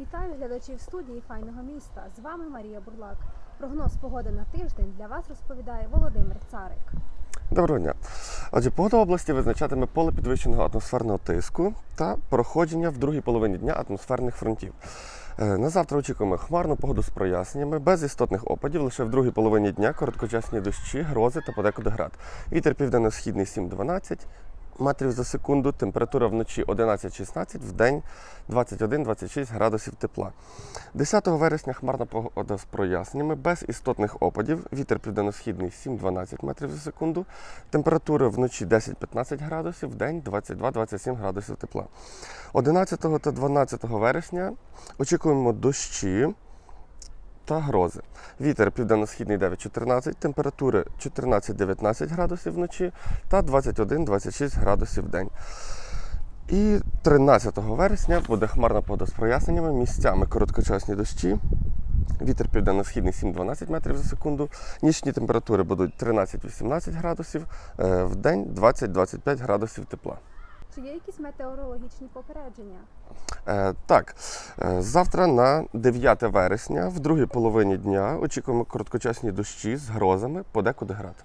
Вітаю глядачів студії файного міста. З вами Марія Бурлак. Прогноз погоди на тиждень для вас розповідає Володимир Царик. Доброго дня. Отже, погода області визначатиме поле підвищеного атмосферного тиску та проходження в другій половині дня атмосферних фронтів. Е, На завтра очікуємо хмарну погоду з проясненнями, без істотних опадів, лише в другій половині дня короткочасні дощі, грози та подекуди град. Вітер південно-східний 7-12 метрів за секунду, температура вночі 11-16, в день 21-26 градусів тепла. 10 вересня хмарна погода з проясненнями, без істотних опадів. Вітер південно-східний 7-12 метрів за секунду. Температура вночі 10-15 градусів, в день 22-27 градусів тепла. 11 та 12 вересня очікуємо дощі та грози. Вітер південно-східний 9-14, температури 14-19 градусів вночі та 21-26 градусів в день. І 13 вересня буде хмарна погода з проясненнями, місцями короткочасні дощі. Вітер південно-східний 7-12 метрів за секунду. Нічні температури будуть 13-18 градусів, е, в день 20-25 градусів тепла. Чи є якісь метеорологічні попередження? Е, так, е, завтра на 9 вересня, в другій половині дня, очікуємо короткочасні дощі з грозами, подекуди град.